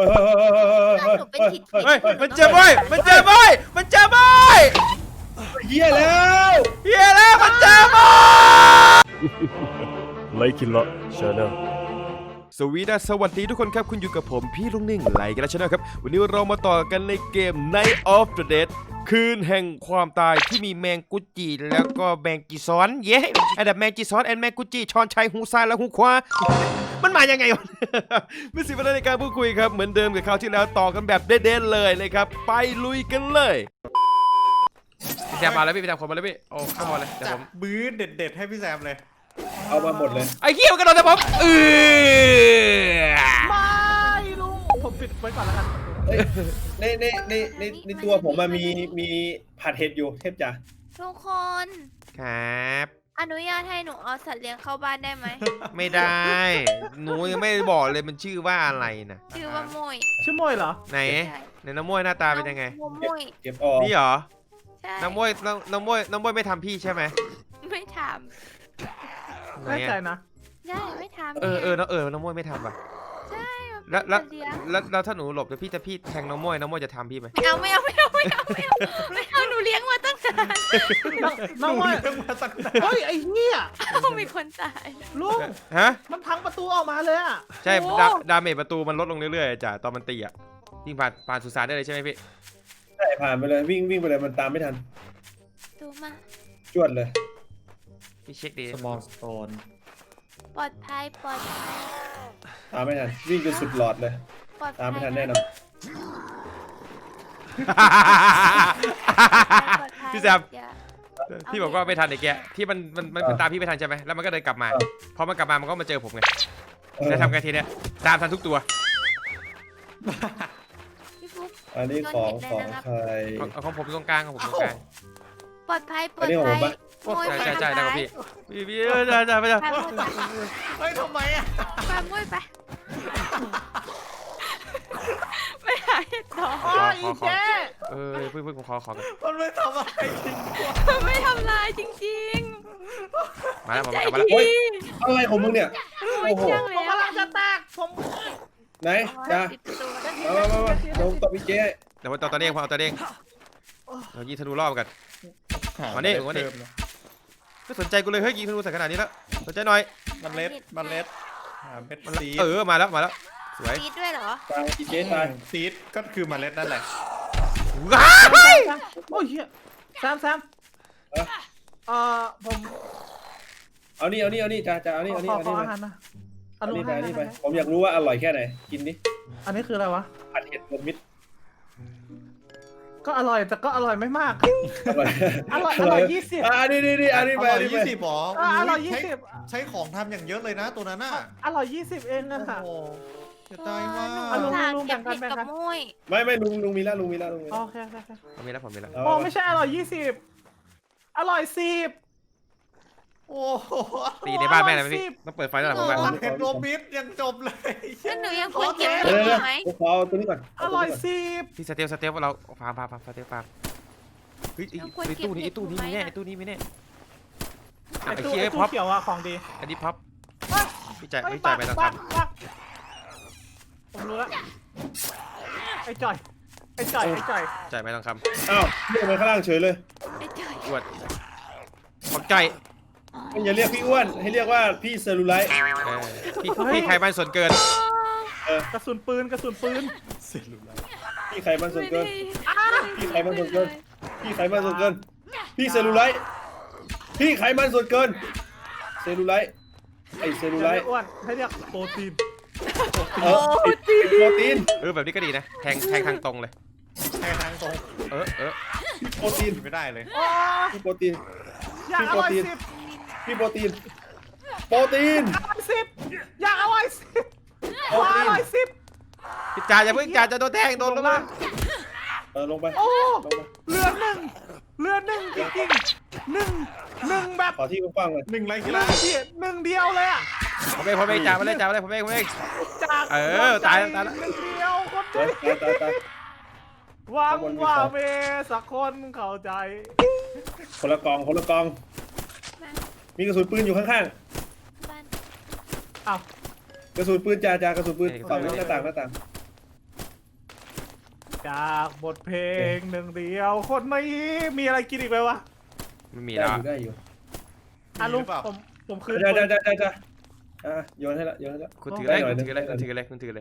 ฮ้ยเฮ้ยเฮ้ยหนูเป็นผิดเฮ้ยผิดเฮ้ยเฮ้ยมันเจอบ่อยมันเจอบ่อยมันเจอบ่อยเหี้ยแล้วเฮียแล้วมันเจอบ่อยไลคินละชาแนลสวีดัสสวัสดีทุกคนครับ คุณอยู่กับผมพี่ลุงนึ่งไลกันแล้วชนะครับ วันนี้เรามาต่อกันในเกม Night of the Dead คืนแห่งความตายที่มีแมงกุจิแล้วก็แมงจีซ้อน เย้อันดับแมงจีซ้อนแอนแมงกุจิชอนชัยหูซ้ายและหูขวา มันมายังไงวะไม่สิเวลาในการพูดคุยครับ เหมือนเดิมกับคราวที่แล้วต่อกันแบบเด็ดๆเลยนะครับ ไปลุยกันเลย พี่แซมมาแล้วพี่พี่แซมคนมาแล้วพี่โอ้เข้ามาเลยเดี๋ยวจัผดมบื้อเด็ด ๆ ให้พี่แซมเลย เอามาหมดเลยไอ้เหี้ยมันกระโดดแต่ผมเออไม่ลุงผมปิดไว้ก่อนแล้วกันเฮ้ยในในในในในตัวผมมันมีมีผัดเห็ดอยู่เทพจ๋าทุกคน ครับอ นุญาตให้หนูเอาสัตว์เลี้ยงเข้าบ้านได้ไหม ไม่ได้ หนูยังไม่บอกเลยมันชื่อว่าอะไรนะชื่อว่ามุยชื่อมวยเหรอ ไหนในน้ำมวยหน้าตาเป็นยังไง น้องมุยเก็บออกนี่เหรอ ใช่น้ำมวยน้ำน้ำมวยน้ำมวยไม่ทำพี่ใช่ไหมไม่ทไหนแน่ใจอะนะำใช่ไม่ทำเออเออน้ำเออน้ำมวยไม่ทำป่ะใช่แล้วแล้วสัตเลี้ยงแล้วแล้วถ้าหนูหลบเดี๋ยวพี่จะพี่แทงน้ำมวยน้ำมวยจะทำพี่ไหมไม่เอาไม่เอาไม่เอาไม่เอาไม่เอาไม่เอาหนู เลี้ยงมาตั้งนานน้องน้องมวยเรื่องมาตั้งนานเฮ้ยไอ้เหี้ยเอามีคนตาย ลุงฮะ มันพังประตูออกมาเลยอะใช่โอ้ ดาดาเมจประตูมันลดลงเรื่อยๆจ้ะตอนมันตีอะยิงผ่านผ่านสุสานได้เลยใช่ไหมพี่ ใช่ผ่านไปเลยวิ่งวิ่งไปเลยมันตามไม่ทันดูมาจวดเลย พี่เช็คดีสมอลสโตนปลอดภัยปลอดภัยตามไม่ทันวิ่งจนสุดหลอดเลย ปลอดภัยตามไม่ทันแน่นอนปลอดภัย พี่แซม อย่าพี่บอกว่าไม่ทันไอ้แกที่มันมันมันมันตามพี่ไม่ทันใช่ไหมแล้วมันก็เดินกลับมา พอมันกลับมามันก็มาเจอผมไงเออแล้วทำไงทีเนี้ยตามทันทุกตัวพี่ฟุ๊กอันนี้ของของใคร เอาเอาของผมตรงกลางของผมตรงกลาง ปลอดภัยปลออัดนนี้ของภัผมยปะใช่ใช่ใช่ได้ครับพี่ พี่พี่เออได้ได้ไปได้พามุ้ยไปเฮ้ยทำไมอะพามุ้ยไป ไปหาเห็ดต่อโอ้ยอีเจ๊เออเพิ่งเพิ่งผมขอขอกันมันไม่ทำอะไรจริงไม่ทำลายจริงมาแล้วๆผมใจกลับมาแล้วดีอะไรของมึงเนี่ย โอ้ยเชี่ยงผมแล้วกำลังจะแตกผมไหนจ้าปิดประตูแล้วมามามามาลงต่อพี่เจ๊เดี๋ยวผมต่อตัวเด้งผมเอาตัวเด้งเรายิงธนูรอบกันๆมานี่มานี่ไม่สนใจกูเลยเฮ้ยยิงธนูใส่ขนาดนี้แล้วสนใจหน่อย มันเล็ดมันเล็ดอ่าเม็ดซีดเออมาแล้วมาแล้ว สวยปีดด้วยเหรอ ตายพี่เจ๊ตายซีดก็คือเมล็ดนั่นแหละว้ายโอ้ยเหี้ยแซมแซมเอ้าเอ่อผมเอานี่เอานี่เอานี่จ้าจ้าเอานี่ขอเอานี่ขอเอาขอนี่อาไปหารนะเอาลุงนี่ไปให้เอานี่ไป ให้ผมอยากรู้ว่าอร่อยแค่ไหน กินดิอันนี้คืออะไรวะ ผัดเห็ดรวมมิตรก็อร่อยแต่ก็อร่อยไม่มาก อร่อยอร่อยอร่อยยี่สิบอ่านี่นี่นี่อันนี้ไปออันร่อยนี้ไป ยี่สิบหรออะอร่อยยี่ใช้สิบใช้ของทำอย่างเยอะเลยนะตัวนั้นน่ะ อร่อยยี่สิบเองอะค่ะโอ้โห เสียดายมากอะลุงสารลุงเก็บแบ่เห็งดกันแบ่งกันกับมุ้ยไม่ไม่ลุงลุงมีแล้วลุงมีแล้วลุงมีแล้วโอเคโอเคโอเคผมมีแล้วผมมีแล้วเอาโอ้ไม่ใช่อร่อยยี่สิบอร่อยสิบ โอ้โหตีในบ้านแม่เลยไหมพี่สิบต้องเปิดไฟตลอดผมแบบผัดเผ็ดโรวมมิตรยังจบเลยงั้นหนูยังควรเก็บเดี๋เห็ยวดเดี๋ยวอยู่ไหมผมขอเอาตัวนี้ก่อนอร่อยเาตัวนี้ก่นสิบพี่สเตลสเตลเราฟาร์มฟาร์มฟาร์มสเตลฟาร์มเฮ้ยไอ้ไอ้ตู้นี้ไอ้ตู้นี้มีแน่ไอ้ตู้นี้มีแน่อะไอ้ไอ้ตู้เคียไอ้ไอ้ตู้พับเขียวอะของดีอันนี้พับพี่จ่ายเอ้ยพี่จ่ายไปต้องปักทำปัก ผมรู้แล้วไอ้จ่อย ไอ้จ่อย ไอ้จ่อยจ่ายไปต้องคอ้าวเรียกมาข้างล่างเฉยเลยไอ้เจ้ยำอวดขอบใจไม่อย่าเรียกพี่อ้วน ให้เรียกว่าพี่เซลลูไลท์เออพี่พี่ใครบ้านส่วนเกิน กระสุนปืนกระสุนปืน พี่ใครมันส่วนไม่เกิได้นพี่ใครมันส่วนเกิน พี่ไขมันส่วนเกิน พี่เซลลูไลท์พี่ไขมันส่วนเกิน เซลลูไลท์ไอเซลลูอย่าไลเรียท์กอ้วนให้เรียกโปรตีน เออไอ้ไอ้โปรตีนเออแบบนี้ก็ดีนะ แทงแทงทางตรงเลยแค่ทางตรงเออเออโปรตีนไม่ได้เลยอ๋อพี่โปรตีน อยากอร่อยสิบพี่โปรตีน โปรตีนอร่อยสิบอยากอร่อยสิบโปรอตีนร่อยสิบพี่จ่าอย่าเพิ่งจ่าจะโดนแทงโดนแล้วมั้งเออลงไป โอ้ลงไป เรือหนึ่งเรือหนึ่งจริงๆหนึ่งหนึ่งแบบขอที่กว้างๆเลยหนึ่งไรหกีนึ่ฬางเดียวหนึ่งเดียวเลยอะ ผมเองผมเองจ่ามาเลยจ่ามาเลยผมเองผมเอง จากเออตายแล้วตายแล้วหนึ่งเดียวคนเฮ้ยตายตายตายหวังว่าเมสักคนเข้าใจคนละกองคนละกองมามีกระสุนปืนอยู่ข้างบ้านอ้าวๆ กระสุนปืนจ่าจ่ากระสุนปืนฝั่งหน้าต่างหน้าต่าง จากบทเพลงหนึ่งเดียว คนไม่มีอะไรกินอีกไหมวะไม่มีได้แล้วอยู่ได้อยู่อะลุงมีหรือเปล่าผมผมคืนได้ได้ได้ได้ได้ อะโยนให้ละโยนให้ละ คุณถืออะไรได้หน่คุอยณถืออะไรได้คุณหน่อยถืออะไรคุณถืออะไร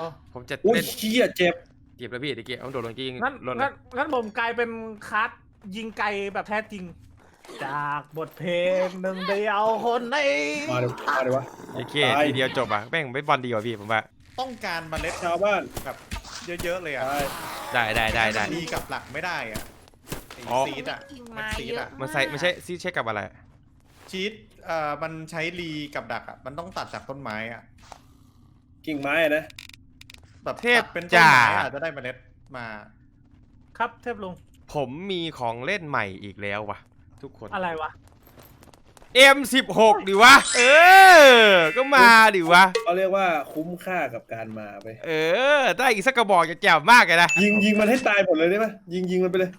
อ๋อผมจะอุ้ยเล่นเชี่ยเจ็บเก็บแล้วพี่เดี๋ยวเก็บเอาโดดลงจริงงั้นลดงั้นงั้นผมกลายเป็นคัสยิงไกลแบบแท้จริง จากบทเพลงหนึ่งเดียวคนในมาเดี๋ยวมาเดี๋ยววะโอเคตายทีเดียวจบอะแม่งไม่บอลดีกว่าพี่ผมว่าต้องการเมล็ดชาวบ้านแบบเยอะๆเลยอะตายได้ได้ได้ได้ดีกับหลักไม่ได้อะไอ้อ๋อซีดอะกิ่งมันไม้ซีดเยอะอะมันใส่ไม่ใช่ซีเช็คกับอะไรชีส เอ่อมันใช้รีกับดักอะ มันต้องตัดจากต้นไม้อะกิ่งไม้อะนะ แบบเทพตัดเป็นต้นจ่าไม้อะจะได้เมล็ดมาครับเทพลุงผมมีของเล่นใหม่อีกแล้ววะทุกคน อะไรวะ M16 ดิวะ เออ ก็มาดิวะ เขาเรียกว่าคุ้มค่ากับการมาไป เออ ได้อีกสักกระบอกจะแจ๋วมากเลยนะ ยิงยิงมันให้ตายหมดเลยได้ไหมยิงยิงมันไปเลย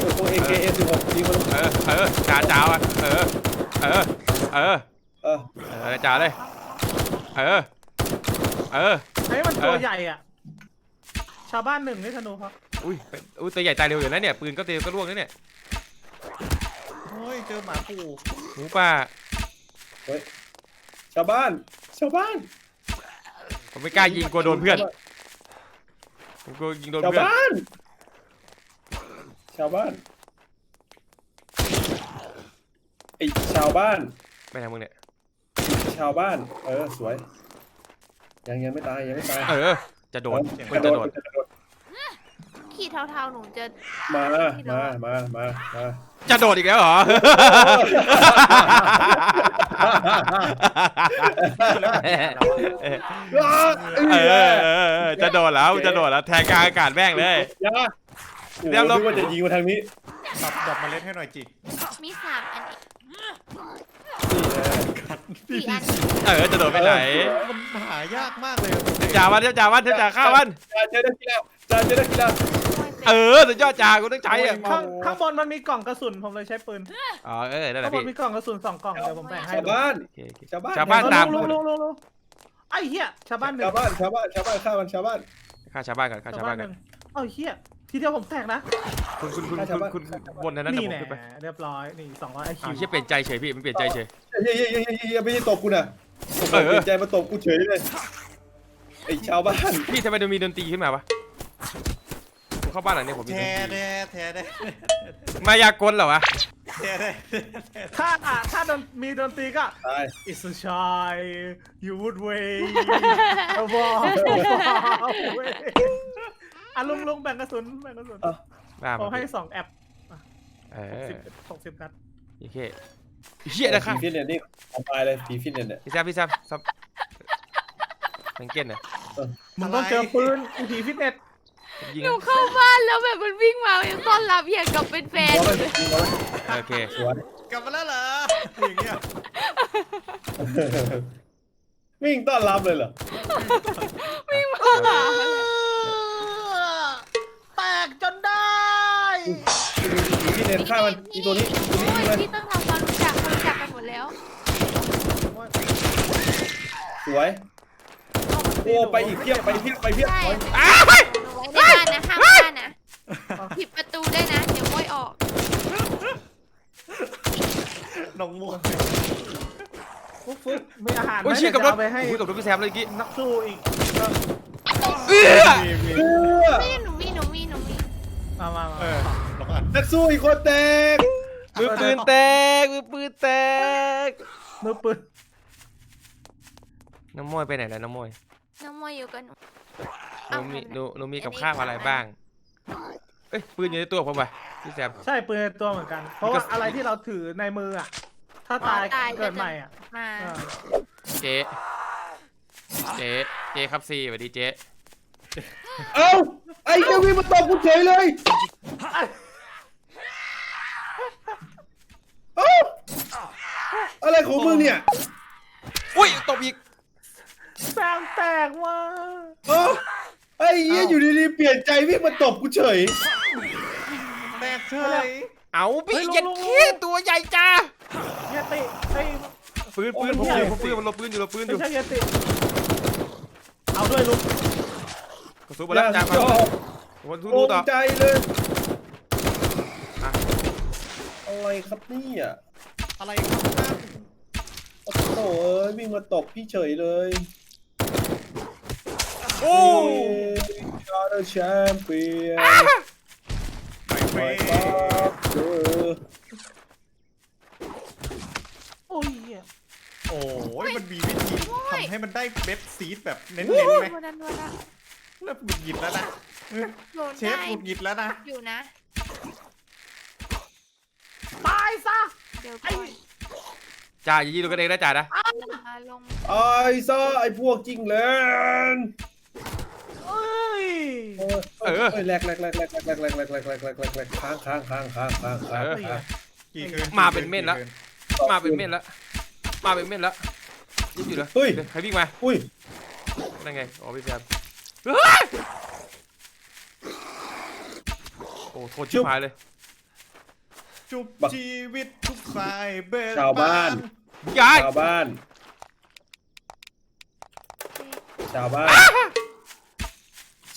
โอ้โห AK-M16 ยิงมันเออ เออจ่าจ่าวะเออ เออ เออ เออเออจ่าเลย เออ เออ ไอ้มันตัวเออ ใหญ่อะ ชาวบ้านหนึ่งนี่ธนูครับอุ้ยเป็นอุ้ยตัวใหญ่ตายเร็วอยู่นะเนี่ย ปืนก็เตียวก็ร่วงนะเนี่ยโอ้ยเจอหมาปูหมูป่า ชาวบ้าน ชาวบ้านผมไม่กล้ายิงกลัวโดนเพื่อน ผมกลัวยิงโดนชาวเพื่อน บ้าน ชาวบ้าน ไอชาวบ้านไม่ทำมึงเนี่ยชาวบ้าน เออสวย ยังยังไม่ตายยังไม่ตายเออ จะโดนเอมัอนกจะระโดโดนดกระโดดขีดเทาๆหนูจะ มามามามามาจะโดดอีกแล้วเหรอเออเออเออจะโดดแล้วจะโดดแล้วแทงกลางอากาศแม่งเลย ยาเดี๋ยวเราโอ้โหนึกว่าจะยิงมาทางนี้ตัดดอกเมล็ดให้หน่อยจิกมีสามอันนี้นี่แหละสี่อันเออจะโดดไปไหนมันหายากมากเลยเทพจ่าวันเทพจ่าวันเทพจ่าข้าวัน จ่าเจอได้กีฬาจ่าเจอได้กีฬาเออสุดยอดจ่ากูต้องใช้อะข้างข้างบนมันมีกล่องกระสุนผมเลยใช้ปืนอ๋อเออนั่นแหข้าละงบนพี่มีกล่องกระสุนสองกล่องเดี๋ยวผมแบ่งให้ชาวบ้าน โอเคโอเค ชาวบ้านชาวบ้านลุงตามลุงลุงลุงลุงไอ้เหี้ยชาวบ้านหนึ่งชาวบ้าน ชาวบ้าน ชาวบ้าน ฆ่ามันชาวบ้าน ฆ่าชาวบ้านก่อนฆ่าชาวบ้านหก่อนนึ่งเอ้าเหี้ย ทีเดียวผมแตกนะคุณคุณคุณฆ่าชาวบ้านคุณคุณบนนั้นนะนี่เดี๋ยวผมแน่ขึ้นไปเรียบร้อยนี่สองร้อยไอคิอ้าววเชี่ยเปลี่ยนใจเฉยพี่มันเปลี่ยนใจเฉย เฮ้ยเฮ้ยเฮ้ยเฮ้ยเฮ้ยไม่ใช่ตบกูนะโอ้โหเออ เปลี่ยนใจมาตบกูเฉยเลยไอ้ชาวบ้านพี่ทำไมดูมีดนตรีขึ้นมาวะผมเข้าบ้านหลังนี้ผมมีแทดนตรีแท้แท้แท้มายากลเหรอวะแท้แท้ถ้าอะถ้าดนมีดนตรีก็ ตาย It's a shy you would wait a wall อะลุงลุงแบ่งกระสุนแบ่งกระสุนบ้าผมมาให้พี่สองแอปเอสิบอหกสิบนัดโอเคเชี่ยนะครับผีฟิตเนี่ยนี่ทำตายเลยผีฟิตเนี่ยเนี่ยพี่แซมพี่แซมซับแมงเก้นนะมึงต้องเจอปืนอีผีฟิตเนสผมยิงหนูเข้าบ้านแล้วแบบมันวิ่งมายังต้อนรับอย่างกับเป็นแฟนยิงหเขานูเลเลยยยิงเขาเลยโอเคสวยกลับมาแล้วเหรออย่างเงี้ยวิ่งต้อนรับเลยเหรอแต ผีฟิตเนี่ยฆ่ามันอีตัวนี้อีตัวนี้ยิงเลยพี่ต้องทำความรู้จักความรู้จักกันหมดแล้วสวยโอ้ไปอีกเพียบไปเพียบไปเพียบใช่ไปอ้าวหนูไว้ในบ้านนะห้ามบ้านนะผิดประตูได้วยนะ เดี๋ยวม้อยออกน้องม่วงฟุ๊กฟุ๊กมีอาหารไหมโอ้ยเชี่ยกับรเดี๋ถวเอาไปให้โอ้ยกับรถพี่แซมเลยเมื่อกี้นักสู้อีกเอื้อเออไม่หนูมีหนูมีหนูมี มามามาเออน้องอันนักสู้อีกคนแตกมือปืนแตกมือปืนแตกมือปืนน้ำมวยไปไหนแล้วน้ำมวยน้องมอยอยู่กับหนู หนูมีหนูหนูมีกับข้าวอะไรบ้างเอ้ยปืนอยู่ในตัวผมป่ะพี่แซม ใช่ปืนในตัวเหมือนกัน เพราะว่าอะไรที่เราถือในมืออะ ถ้าตายเกิดใหม่อะมา เออเจ๊เจ๊เจ๊ครับซีสวัสดีเจ๊ เอ้าไอ้เจ้าวิ่งมาตบกูเฉยเลยเอ้าอะไรของมึงเนี่ยอุ้ยตบอีกแซมแตกว่ะเอ้าไอ้เหี้ยอยู่ดีๆเปลี่ยนใจวิ่งมาตบกูเฉยแตกเฉยเอาพี่เย็นเขี้ตัวใหญ่จ้าเยติไอ้ยปืนปืนผมอยู่ผมปืนมันหลบปืนอยู่หลบปืนอไม่ยู่ใช่เยติเอาด้วยลุง กระสุนหมดแล้วจ้าชอบวันทุโกดูงต่อใจเลยอะอะไรครับเนี่ยอะไรครับท่านโอ้โหเอ้ยวิ่งมาตบพี่เฉยเลยโอ้ชาร์แชมเปี้ยนไปเฟไปรครับเจอโอ้ยเหี้ยโอ้ยมันมีวิธีโอ้ยทำให้มันได้เบ็ดซีดแบบเน้นโอ้ๆยไหมวันนั้นวันนั้น เริ่มหงุดหงิดแล้วนะโดนเชได้ฟหงุดหงิดแล้วนะอยู่นะ ตายซะ เดี๋ยวก่อนจ่าอย่ายิงตัวกันเองนะจ่านะอ้าวลงไอ้ซ่าไอ้พวกจิ้งเลนเอ้ยเออเออแหลกแหลกแหลกแหลกแหลกแหลกแหลกแหลกแหลกแหลกแหลกแหลกค้างค้างค้างค้างค้างค้างค้างกี่คืนมาเป็นเม่นแล้วกี่คืมาเป็นเม่นแล้ว มาเป็นเม่นแล้วยิงอยู่เหรอเฮ้ย ใครวิ่งมา อุ้ยนั่นไง อ๋อพี่แซม เฮ้ยโอ้โทษชิบหายเลย จุบชีวิตทุกสายเบนชาวบ้านย้าย ชาวบ้าน ชาวบ้าน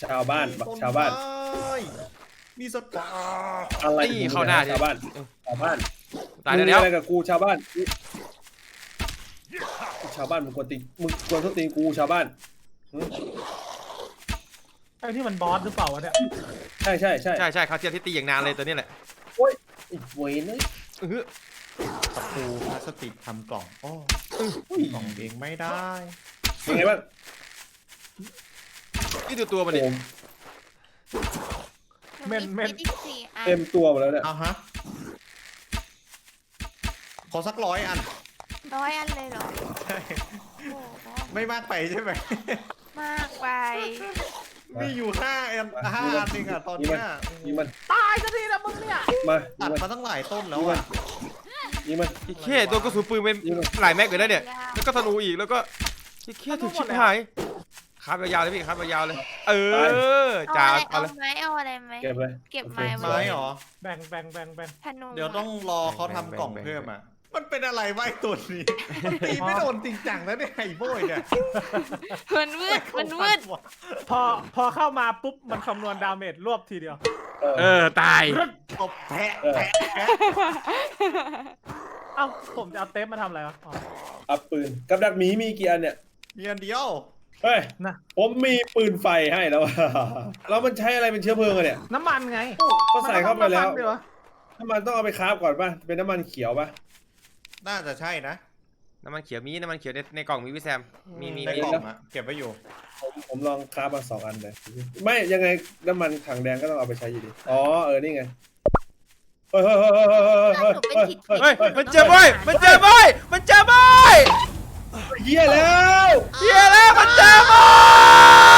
ชาวบ้านบักชาวบ้านต้ไม้มีสตาร์อะไรนี่เข้าหน้าดิ ชาวบ้าน ชาวบ้านตายแล้วเดี๋ยวมึงมีอะไรกับกูชาวบ้าน ชาวบ้านมึงกวนตีนมึงกวนส้นตีนกูชาวบ้านหึ ไอ้ที่มันบอสหรือเปล่าวะเนี่ยใช่ใช่ใช่ใช่ใช่เขาเทียบที่ตีอย่างนานเลยตัวนี้แหละโอ้ยไอ้เวยนี่อื้อหือตะปูพลาสติกทำกล่องโอ้อุ้ยกล่องเองไม่ได้เป็นไงบ้างนี่ตัวตัวมันดิ โอ้เม่นเม่น อีกสี่อันเต็มตัวหมดแล้วเนี่ยเอาฮะ ขอสักร้อยอัน ร้อยอันเลยเหรอ ใช่ โอ้โห ไม่มากไปใช่ไหม มากไป มีอยู่ห้าอันห้าอันเองอะตอนเนี้ยนี่มันตายซะทีนะมึงเนี่ยมาตัดนี่มามันตั้งหลายต้นแล้วอะนี่มัน ไอ้เค้ตัวกระสุนปืนเป็นหลายแม็กเลยนะเนี่ย แล้วก็ธนูอีก แล้วก็ไอ้เค้ถึงชิบหายคาบยาวๆเลยพี่คาบยาวๆเลย เออเอาจ่าอะไรเอาเอาเลยไหมเอาอะไรไหม เก็บเลยเก็บโอเคไม้ไม้ ไว้เหรอ แบ่งแบ่งแบ่งแบ่งธนูเดี๋ยวต้องรอเขาทำกล่องเพิ่มอะมัน เป็นอะไรไวะไอ้ตัวนี้ตีไม่โดนจริงจังแล้วเนี่ยไอ้โบ้ยเนี่ยมันมืดมันมืดพอพอเข้ามาปุ๊บมันคำนวณดาเมจรวบทีเดียว เออเออตาย ตบแพะเออแพะแพะเอ้าผมจะเอาเทปมาทำอะไรวะอ๋ออัพปืน กับดักหมีมีกี่อันเนี่ย มีอันเดียว เฮ้ย นะผมมีปืนไฟให้แล้ว แล้วมันใช้อะไรเป็นเชื้อเพลิงอะเนี่ย น้ำมันไงก็ใส่เข้าไปแล้ว มันต้องน้ำมันด้วยเหรอน้ำมันต้องเอาไปคราฟก่อนป่ะ เป็นน้ำมันเขียวป่ะ น่าจะใช่นะน้ำมันเขียวมีน้ำมันเขียวในในกล่องมีพี่แซม มีมีในมีกล่องอะเก็บไว้อยู่ ผมผมลองคราฟมาสองอันเลย ไม่ยังไงน้ำมันถังแดงก็ต้องเอาไปใช้อยู่ดี อ๋อเออนี่ไงเฮ้ยเฮ้ยเฮ้ยเฮ้ยเฮ้ยเฮ้ยเฮ้ยมันเจอบ่อยมันเจอบ่อยมันเจอบ่อยเฮียแล้วเฮียแล้วมันเจอบ่อ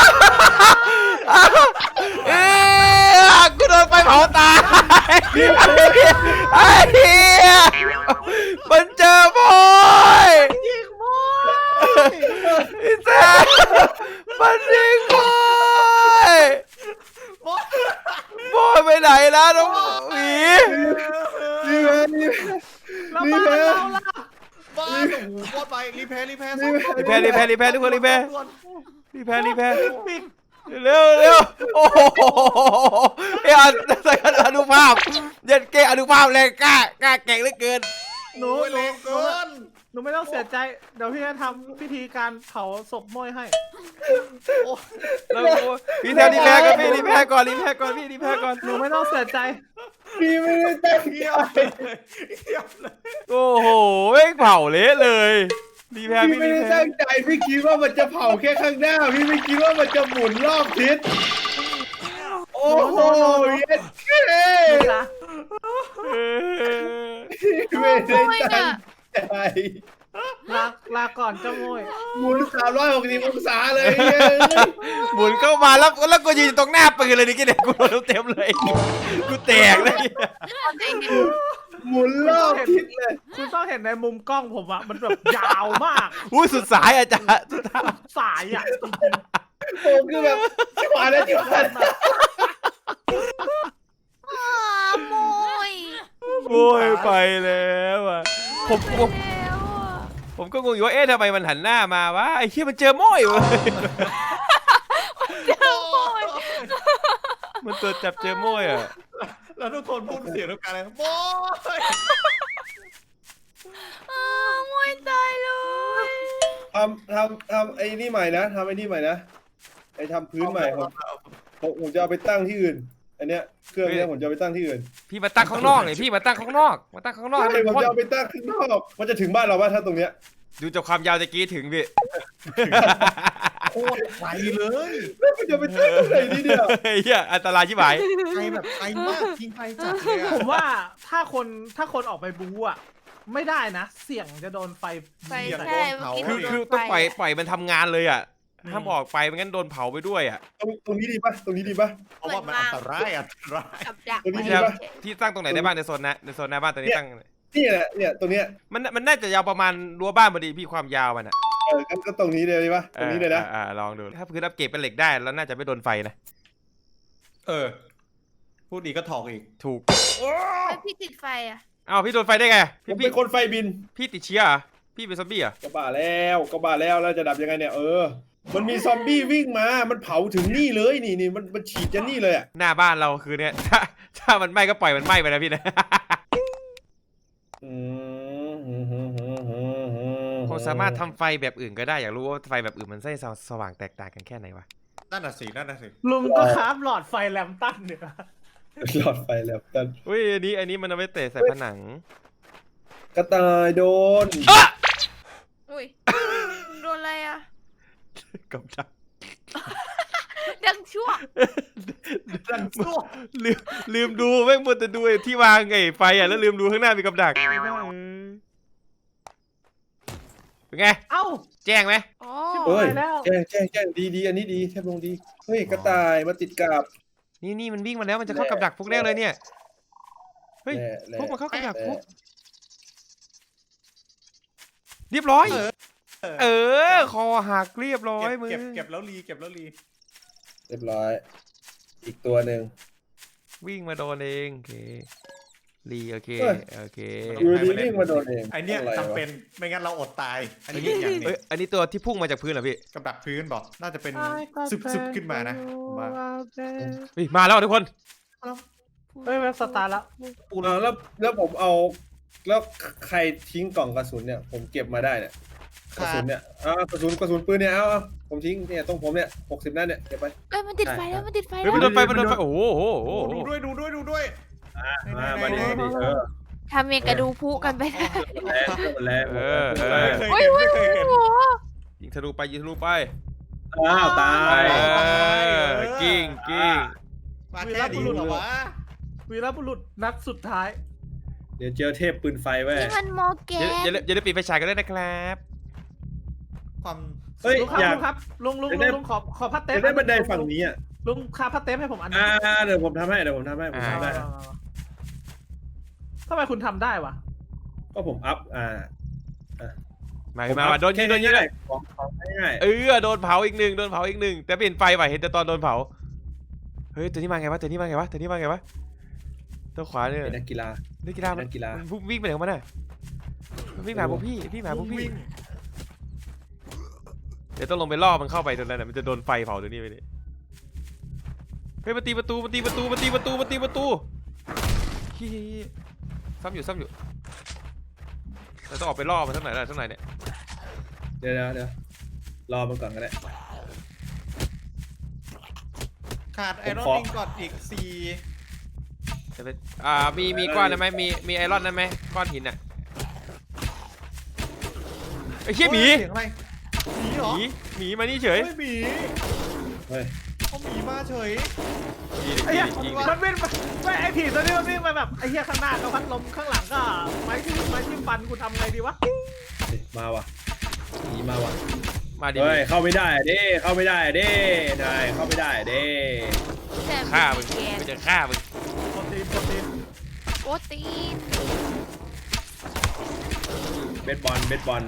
ยเอ้ยกูโดนไฟเผาตายไอ้เหี้ยมันเจอบ่อย ยิงมย พี่แซมมันยิงบ่อยบ่อยไปไหนแล้วน้องหมี นี่แหละนี่ แล้วบ้านเราล่ะ บ้านโอ้โหโคตรไปรีแพร์รีแพร์ซ่อม รีแพร์รีแพร์รีแพร์ทุกคนรีแพร์ด่วนรีแพร์รีแพร์ปิกเร็วเร็วโอ้โหไอ้อันอนุภาพ เย็นเก่งอนุภาพแรงกล้ากล้าเก่งเหลือเกินหนูโอ้ยหนูแรงเกินหนูไม่ต้องเสียใจ เดี๋ยวพี่จะทำพิธีการเผาศพมวยให้แล้วพี่แซมรีแพร์ก่อนพี่รีแพร์ก่อนรีแพร์ก่อนพี่รีแพร์ก่อนหนูไม่ต้องเสียใจพี่ไม่ได้ตั้งเยี่ยมเลยเยี่ยมเลยโอ้โหแม่งเผาเละเลย รีแพร์พี่พี่ไม่รีได้แพตั้ร์งใจพี่คิดว่ามันจะเผาแค่ข้างหน้า พี่ไม่คิดว่ามันจะหมุนรอบทิศโอ้โหเย็ดเก้ดูนะเออพี่ไม่ได้ตั้งใจลาลาก่อนเจ้ามวยหมุนสามร้อยหกสิบองศาเลยเย้ย หมุนเข้ามาแล้วแล้วกูยืนอยู่ตรงหน้าปืนเลยนี่กินเนี่ยกูโดนเต็มเลย กูแตกเลย หมุนรอบทิศเลย คุณต้องเห็นในมุมกล้องผมอะมันแบบยาวมากอุ้ยสุดสายอาจารย์สุดท้ายสายอะจริงผมคือแบบจิ๋วานแล้วจิ๋วานอ้าโมยโอ้ยไปแล้วอะผมผม แล้วอะผมก็งงอยู่ว่าเอ๊ะทำไมมันหันหน้ามาวะไอ้เหี้ยมันเจอม้อยเว้ยเจอโมยมันตัวจับเจอโม่ยอะ แล้วทุกคนพูดเสียงเดียวกันเลยโว้ยอ้าวโมยตายเลยทำทำทำไอ้นี่ใหม่นะทำไอ้นี่ใหม่นะไอ้ทำพื้นใหม่ผมผมผมจะเอาไปตั้งที่อื่น อันเนี้ยเครื่องเนี้ยผมจะเอาไปตั้งที่อื่นพี่มาตั้งข้างนอกเลยพี่มาตั้งข้างนอก มาตั้งข้างนอกให้ใช่มันผมพ่นจะเอาไปตั้งข้างนอกมันจะถึงบ้านเราป่ะถ้าตรงเนี้ยดูจากความยาวตะกี้ถึงพี่ โคตรไกลเลยแล้วมันจะไปตั้งตรงไหนนี่เนี่ยเฮียอันตรายชิบหายไกลแบบไกลมากทิ้งไกลจัดเลยอะผมว่าถ้าคนถ้าคนออกไปบูอะไม่ได้นะ เสี่ยงจะโดนไฟไฟเบี่ยงใช่เมื่อกี้คือโดนคือต้องปล่อยไฟะปล่อยมันทำงานเลยอะอืมห้ามออกไปไม่งั้นโดนเผาไปด้วยอะตรงตรงนี้ดีป่ะตรงนี้ดีป่ะเพราะว่ามันอันตรายอันตรายกับดักตัวนี้ไว้ใช่ปะเฉยที่ตั้งตรงไหนได้บ้างในโซนนะในโซนหน้าบ้านตอนนี้ตั้งนี่แหละเนี่ยตรงเนี้ยมันมันน่าจะยาวประมาณรั้วบ้านพอดีพี่ความยาวมันอะ เอองั้นก็ตรงนี้เลยดีป่ะตรงนี้เลยนะ อ่าอ่าลองดู ถ้าพื้นอัปเกรดเป็นเหล็กได้แล้วน่าจะไม่โดนไฟนะ เออ พูดดีก็ถอกอีก ถูกๆแล้วพี่ติดไฟอะ อ้าวพี่โดนไฟได้ไงผพี่มพี่เป็นคนไฟบินพี่ติดเชื้อเหรอพี่เป็นซอมบี้เหรอก็บ้าแล้วก็บ้าแล้วแล้วจะดับยังไงเนี่ยเออ มันมีซอมบี้วิ่งมา มันเผาถึงนี่เลยนี่นี่มันมันฉีดจะนี่เลยอะหน้าบ้านเราคือเนี่ยถ้าถ้ามันไหม้ก็ปล่อยมันไหม้ไปนะพี่นะ อืม คงสามารถทำไฟแบบอื่นก็ได้อยากรู้ว่าไฟแบบอื่นมันใช้สว่างแตกต่างกันแค่ไหนวะนั่นน่ะสินั่นน่ะสิลุงก็คราฟหลอดไฟแลมตันเนี่ยหลอดไฟแล้วกันอุ้ยอันนี้อันนี้มันเอาไปเตะใส่ผนัง กระต่ายโดนอุ้ยโดนอะไรอะกับดักดังชั่วลืมลืมดูแม่งมัวแต่ดูไอ้ที่วางไงไฟอะแล้วลืมดูข้างหน้ามีกับดัก เป็นไง เอ้าแจ้งไหมอ๋อเฮ้ยไปแล้ว แจ้งแจ้งแจ้งดีดีอันนี้ดีแทบลงดี เฮ้ยกระต่ายมาติดกับ นี่นี่มันวิ่งมาแล้วมันจะเข้ากับดักพวกแรกเลยเนี่ย เฮ้ย แหละแหละ พวกมันเข้ากับดักแหละพวกเรียบร้อย เออ คอหักเรียบร้อยเก็บมือเก็บเก็บแล้วรีเก็บแล้วรีเรียบร้อย อีกตัวหนึ่งวิ่งมาโดนเองโอเค รีโอเคเอ้ย โอเคอยู่ดีวิ่งมาโดนเองไอเนี้ยะรวะจำเป็นไม่งั้นเราอดตาย อันนี้อีกอย่างหนึเอ้งยอันนี้ตัวที่พุ่งมาจากพื้นเหรอพี่กับดักพื้นบอกน่าจะเป็นซึบซึบขึ้นมานะผมว่าเฮ้ยมาแล้วทุกคนเฮ้ยเว็บสตาร์ทแล้วเอาแล้วแล้วผมเอา แล้วใครทิ้งกล่องกระสุนเนี่ย ผมเก็บมาได้เนี่ยกระสุนเนี่ยอ่ากระสุนกระสุนปืนเนี่ยเอาเอาผมทิ้งเนี่ยตรงผมเนี่ยหกสิบนัดเนี่ยเก็บไป เอ้ยมันติดไฟแล้วมันติดไฟเฮ้ยแล้มันวโดนไฟมันโดนไฟโอ้โหโอ้โหโอ้โอ้โหดูด้วยดูด้วยดูด้วย มามาดีมาดีเออทำเมกระดูพุกันไปได้แรงแรงเออเอไม่อเคยโอ้ยเห็นโอ้ยไม่เคยโอ้เห็นโหยิงทะลุไปยิงทะลุไปอ้าวตาเอยไปอกิ้งกิ้งมาแค่นี้เหรอวะวีรบุรุษนัดสุดท้าย เดี๋ยวเจอเทพปืนไฟไว้ยนี่มันโมแกอย่าอย่าอย่าได้ปิดไฟฉายกันด้วยนะครับ ความเฮ้ยลุงครับอยากลุงครับลุงลุงจะลุได้งลุงขอขอพัดเต็จะได้บันไดฝั่งนี้อะลุงคาพัดเต็มให้ผมอันหนึอ่างเดี๋ยวผมทำให้เดี๋ยวผมทำให้ผมทำได้ ทำไมคุณทำได้วะ ก็ผมอัพอ่ามามามาโดนยิงโดนยิงง่ายๆของของง่ายเออโดนเผาอีกหนึ่งโดนเผาอีกหนึ่งแต่เป็นไฟว่ะเห็นแต่ตอนโดนเผาเฮ้ยตัวนี้มาไงวะตัวนี้มาไงวะตัวนี้มาไงวะตัวขวาเนี่ยๆเป็นนักกีฬานักกีฬามันนักกีฬานวิ่งไปไหนของมันน่ะมันวิ่งมาหาพวกพี่พี่มาหาพวกพี่วิ่งเดี๋ยวต้องลงไปล่อมันเข้าไปตรงนั้นน่ะมันจะโดนไฟเผาตัวนี้ไปนี่เฮ้ยมาตีประตูมาตีประตูมาตีประตูมาตีประตูเฮ้ย ซ้ำอยู่ซ้ำอยู่เราต้องออกไปล่อมันสักหน่อยนะสักหน่อยเนี่ยเดี๋ยวเดี๋ยวเดี๋ยวรอมันก่อนก็ได้ ขาดไอรอนผมขอริงก่อนอีกสี่จะเป็นอ่ามีมีก้อนได้ไหมมีมีไอรอนได้ไหมก้อนหินอะไอ้เหี้ยหมีเฮ้ยเสียงอะไรหมีเหรหอมีหมีมานี่เฉย เฮ้ยหมีเฮ้ย เขาหมีมาเฉยยิงไอ้ดิเหี้ยยิงดิยิงดิมันวิ่งไปไม่ไอ้ผีตัวนี้มันวิ่งไปแบบไอ้เหี้ยข้างหน้าก็พัดลมข้างหลังก็ไม้ที่ไม้ที่ฟันกูทำไงดีวะเฮ้ยมาว่ะหนีมาว่ะมาดิเฮ้ยเข้าไม่ได้อะเด้เข้าไม่ได้อะเด้นายเข้าไม่ได้อะเด้แต่ฆ่ามึงแกนมันจะฆ่ามึงโปรตีนโปรตีนโปรตีนเบสบอลเบสบอล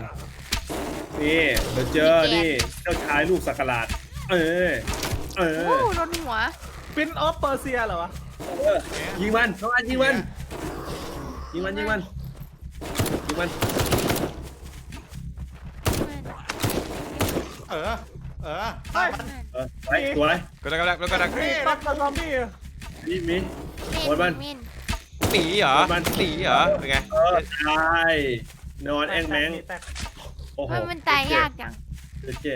นี่เดี๋ยวเจอนี่เจ้าชายลูกสักหลาดเออ เอโอ้อโดนหัว ปินออฟเปอร์เซียเหรอวะเออยิงมันเข้ามายิงมันยิงมันยิงมันยิงมันเออ เออเฮ้ยเออไปตัวอะไรก็ได้ก็ได้ก็ได้นี่ตัดมาซอมบี้มีมีมินโอ้ยมัน มินหนีเหรอมันหนีเหรอเป็นไงเออตายนอนแองแมงแตกโอ้โหมันมันตายยากจังเจ๊เจ๊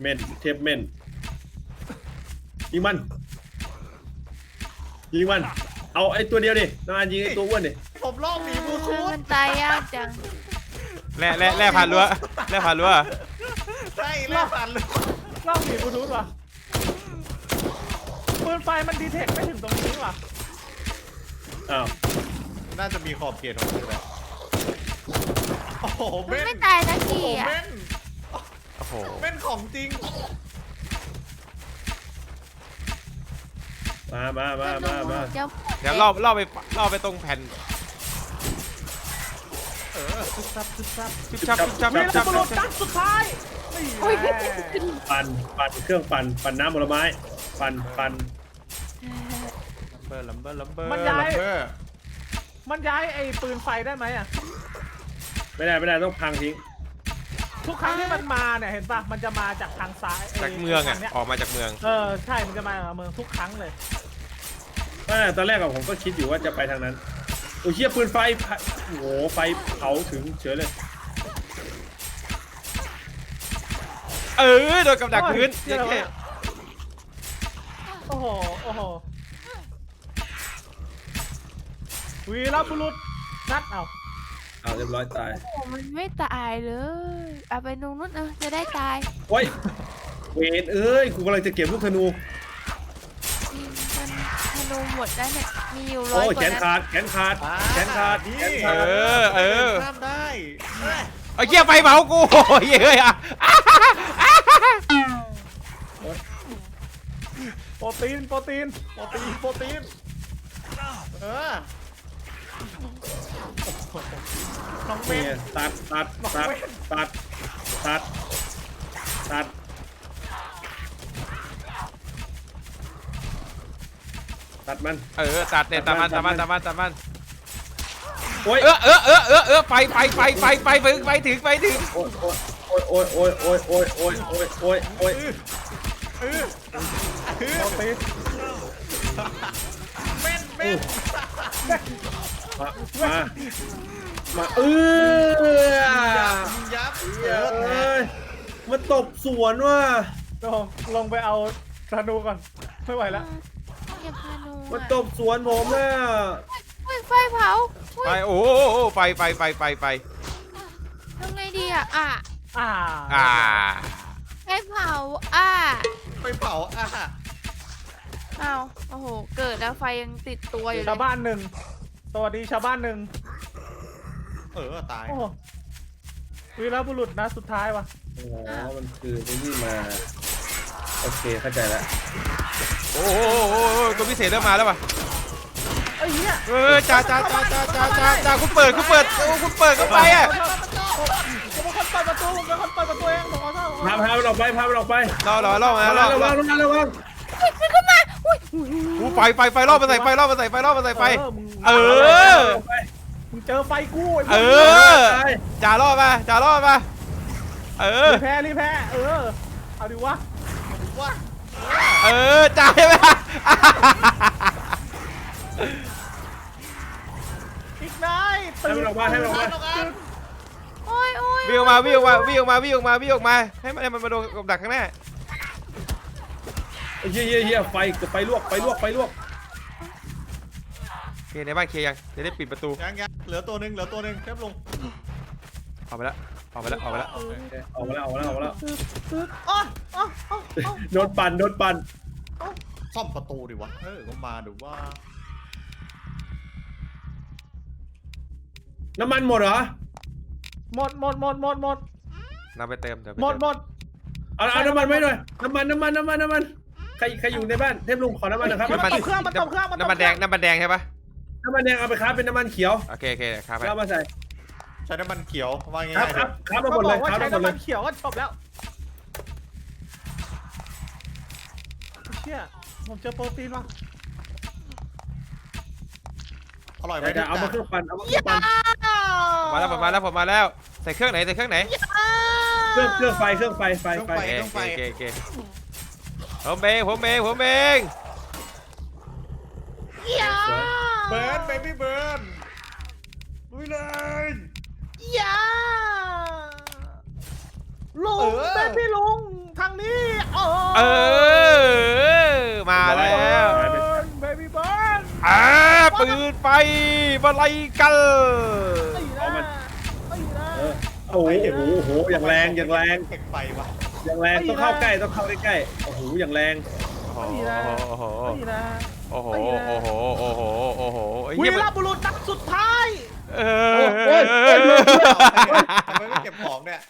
เม่นเทปเม่น ยิงมัน ยิงมัน เอาไอ้ตัวเดียวดิน้องอันยิงไอ้ตัวอ้วนดิ ผมลอกหมีบลูทูธมันตายยากจังแล่แล่แล่ผ่านรั้วแล่ผ่านรั้วใช่แล้วสันเลยเล่าหนีบลูทูธว่ะปืนไฟมันดีเทคไม่ถึงตรงนี้ว่ะอ้าว น่าจะมีขอบเขตของมันอยู่แล้วโอ้โหมันเม่นไม่ตายสักโอ้ทีโหอะ เม่นโอ้โห เม่นของจริง มามามามามาเจ้าเดี๋ยวล่อล่อไปล่อไปตรงแผ่นเออซึบซับซึบซับชุบชับชุบชับวีชุบรชับบุรุษนัดสุดท้ายนี่โอ้ยแน่ปั่นปั่นเครื่องปั่นปั่นน้ำผลไม้ปั่นปั่นเบอร์ลัมเบอร์ลัมเบอร์มันย้ายเออมันย้ายไอ้ปืนไฟได้ไหมอะไม่ได้ไม่ได้ต้องพังทิ้งทุกครั้งที่มันมาเนี่ยเห็นปะมันจะมาจากทางซ้ายไจากเมืองอะทานี้ยออกมาจากเมือง เออใช่มันจะมาจากเมืองทุกครั้งเลย ไม่ตอนแรกอะผมก็คิดอยู่ว่าจะไปทางนั้นโอ้ยเฮียปืนไฟโอ้โหไฟเผาถึงเฉยเลย เออโดนกับดักพื้นโอ้ยเย้โอ้โห โอ้โห วีรบุรุษนัดเอาเอาเรียบร้อยตายโอ้มันไม่ตายเลยเอาไปตรงนู้นเออจะได้ตายโอ้ยเวนเอ้ยกูกำลังจะเก็บลูกธนูอืมมันธ นูหมดแล้วเนี่ย มีอยู่ร้อโอ้ยยกแขว่านนัดขาดแขนขาดแขนขาดนี่แขนเอขาดอเออ ข้ามได้เอ้ยไอ้เหี้ยไฟเผากูโอ้ยเฮ้ยอะโปรตีนโปรตีนโปรตีนโปรตีนเออน้องเม่นี่นตัดตัดตัดตัดตัดตัด ตัดมัน เออตัดเนี่ยตามมันตามมันตามมันตามมันโอ้ย เออเออเออเออเออไฟไฟไฟไฟไฟไปถึงไปถึงไปถึงโอ้ยโอ้ยโอ้ยโอ้ยโอ้ยโอ้ยโอ้ยโอ้ยโอ้ยโอ้ยเออเออโปรตีนเม่นเม่นมา มามาเออยิงยับเอเออแท้ยมันตบสวนว่ะ ลงลงไปเอาธนูก่อน ไม่ไหวแล้วเก็บธนู มันอะตบสวนผมอะอุ้ยไฟเผาอุ้ไปยโอ้โหโอ้โหไฟไฟไฟไฟไฟทำไงดีอะอะอ่าอ่า ไฟเผาอะไปเผาอะอ้าวโอ้โห เกิดแล้วไฟยังติดตัวอยู่เลชาวยบ้านหนึ่งสวัสดีชาวบ้านหนึ่งเออตาย โอ้โหวีรบุรุษนะสุดท้ายว่ะอ๋อมันคือไอ้นี่มา โอเคเข้าใจแล้ว โอ้โหโอ้โหตัวพิเศษเริ่มมาแล้วป่ะไอ้เหี้ยเออจ้าจ้าจ้าจ้าจ้าจ้าจ้าคุณเปิดคุณเปิดโอ้คุณเปิดเข้าไปอะผมเป็นคนเปิดประตูผมเป็นคนเปิดประตูเองผมขอโทษผมขอพาโทษพามันออกไปพามันออกไปรอรอรอมาระรวัองระวังระวังระวังอุ้ยมันเข้ามาอุ้ยกูไฟไฟไฟรอบมาใส่ไฟรอบมาใส่ไฟรอบมาใส่ไฟ เออมึงเออมึงเจอไฟกู้ไอ้พวกเออจ่ารอบมาจ่ารอบมาเออรีแพ้รีแพ้เออเอาดิวะว่า เออจ่ายไหมอีกนายให้มันออกมาให้มันออกมาโอ้ยโอ้ยวิ่งออกมาวิ่งออกมาวิ่งออกมาวิ่งออกมาวิ่งออกมาให้มันให้มันมาโดนกับดักข้างหน้าเฮียเฮียเฮียไฟไฟลวกไฟลวกไฟลวกโอเคในบ้านเคลียร์ยังจะได้ปิดประตูยังยังเหลือตัวหนึ่งเหลือตัวหนึ่งเทปลงออกไปแล้ว ออกไปแล้วออกไปแล้วออกมาแล้วออกมาแล้วออกมาแล้วตึ๊ดตึ๊ดอ๋ออ๋ออ๋ออ๋อโดนปั่นโดนปั่นซ่อมประตูดิวะ เออก็มาดูว่า น้ำมันหมดเหรอ หมดหมดหมดหมดหมดนำไปเติมเดี๋ยวไปหมดเติหมดเอาเอาน้ำมันไว้หน่อย น้ำมันน้ำมันน้ำมันน้ำมันใครใครอยู่ในบ้านเทพลุงขอน้ำมันหนะครับ มันตบเครื่องมันตบเครื่องมันตบน้ำมันแดงน้ำมันแดงใช่ปะน้ำมันแดงเอาไปค้าเป็นน้ำมันเขียวโอเคโอเคครับไปแล้วเอามาใส่ ใช้น้ำมันเขียวว่าครับง่ายๆครับครับมาก็หมดบเลอยกว่าครับใช้มาหมดน้ำเลมัยนเขียวก็จบแล้วเชี่ยผมเจอโปรตีนว่ะอร่อยไหมเดี๋ยวเอามาเครื่องปั่นเอามาเครื่องปั่นมาแล้วผมมาแล้วผมมาแล้วใส่เครื่องไหนใส่เครื่องไหนเครื่องเครื่องไฟเครื่องไฟไฟไฟ โอเคโอเคโอเคผมเองผมเองผมเองอย่าสวยเบิร์นเบบี้เบิร์นลุยเลยอ ย่าลุงเออเป็นพี่ลุงทางนี้โอ้เออ มาแล้วเบบี้เบิร์นอ่าปืนไฟมาไล่กันเอามันเออโอ้โหโอ้โหโอ้โหอย่างแรงอย่างแรงเก็บไปวะอย่างแรงต้องเข้าใกล้ต้องเข้าใกล้ๆโอ้โหอย่างแรงโอ้โห โอ้โหนี่นะโอ้โห โอ้โห โอ้โห โอ้โหไอ้วีเหี้ยรมันบุรุษนัดสุดท้าย เออโอ้ยโอ้ยทำไมไม่เก็บของเนี่ย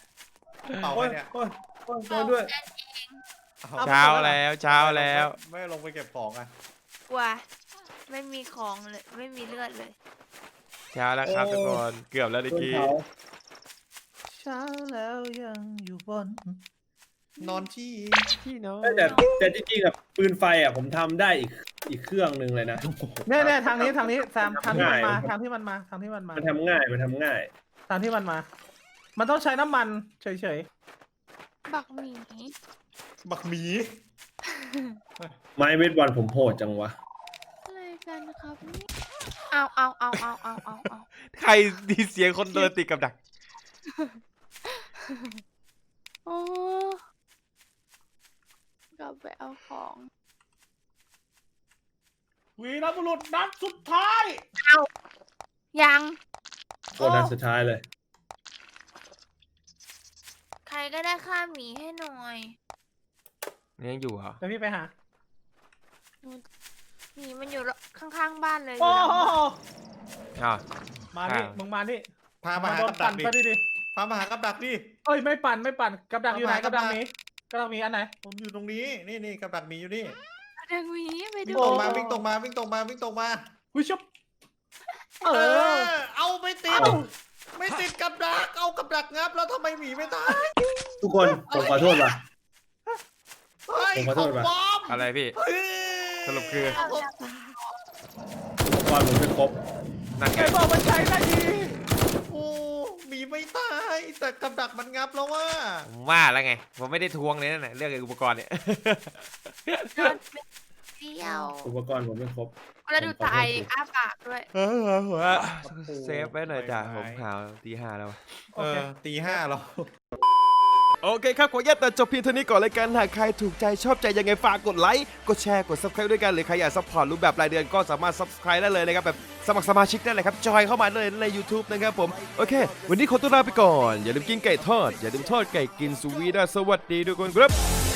เป่าไปเนี่ย โอ้ยโอ้ยโอ้ยด้วย เช้าแล้วเช้าแล้วไม่ลงไปเก็บของอะกว่าไม่มีของเลยไม่มีเลือดเลย เช้าแล้วครับทุกคนเกือบแล้วดตะนกี้ เช้าแล้วยังอยู่บน นอนที่ที่นอนแต่แต่จริงๆกับปืนไฟอะผมทำได้อีกอีกเครื่องหนึ่งเลยนะเนี่ยเนี่ยทางนี้ทางนี้แซมทางที่มันมาง่ายทางที่มันมาทางที่มันมามันทำง่ายมันทำง่าย ทางที่มันมา มันต้องใช้น้ำมันเฉยบักหมีบักหมี ไม้เวทบอลผมโหดจังวะ อะไรกันครับเนี่ยเอาเอาเอาเอาเอาเอาเอาใครดีเสียงคนเดินติดกับดัก โอ้กลับไป เอาของๆวีรบุรุษนัดสุดท้าย ยังโคตรนัดสุดท้ายเลย ใครก็ได้ฆ่าหมีให้หน่อยยังอยู่เหรอเดี๋ยวพี่ไปหา หมีมันอยู่ข้างๆบ้านเลยอโอ้ยู่หลังโหอะ มานี่อ้าวมึงมานี่พามามาหาโดนกับดัปั่กนดิซะดิดิพามาหากับดักดิ เอ้ยไม่ปั่นไม่ปั่นกับดักอยู่ไหนเอามากับดักกับดักมี กับดักมีอันไหนผมอยู่ตรงนี้ นี่นี่กับดักหมีอยู่นี่ทางหมีไปวิ่ดูงตรงมาวิ่งตรงมาวิ่งตรงมาวิ่งตรงมาวิชบเอเออ อ เอาไม่ติดเอ้าไม่ติดกับดัก เอากับดักงับแล้วทำไมหมีไม่ตายทุกคนผมขอโทษว่ะ เฮ้ยผมขอโทษขว่ะงปลอมอะไรพี่ เฮ้ยสรุปคือเอาจากอุปกรณ์ผมไม่ครบนั่นไง ไอ้บอกมันใช้ได้ดีโอ้หมีไม่ ตายแต่กับดักมันงับแล้วว่าผมว่าแล้วไง ผมไม่ได้ทวงเลยนั่นแหละเรื่องไอ้อุปกรณ์เนี่ย โดนเป็นเดียวอุปกรณ์ผมไม่ครบ แล้วดูตายอ้าปากด้วย เออเซฟไว้หน่อยจ้ะผมหาวตีห้าแล้ว เออตีห้าแล้ว โอเคครับ ขอแยกแต่จบเพียงเท่านี้ก่อนเลยกันหากใครถูกใจชอบใจยังไงฝากกดไลค์กดแชร์กด subscribe ด้วยกันหรือใครอยากซัพพอร์ตรูปแบบรายเดือนก็สามารถ subscribe ได้เลยนะครับแบบสมัครสมาชิกได้เลยครับจอยเข้ามาเลยใน YouTube นะครับผม โอเค วันนี้ขอตัวลาไปก่อน อย่าลืมกินไก่ทอดอย่าลืมทอดไก่กินสวีดาสวัสดีทุกคนครับ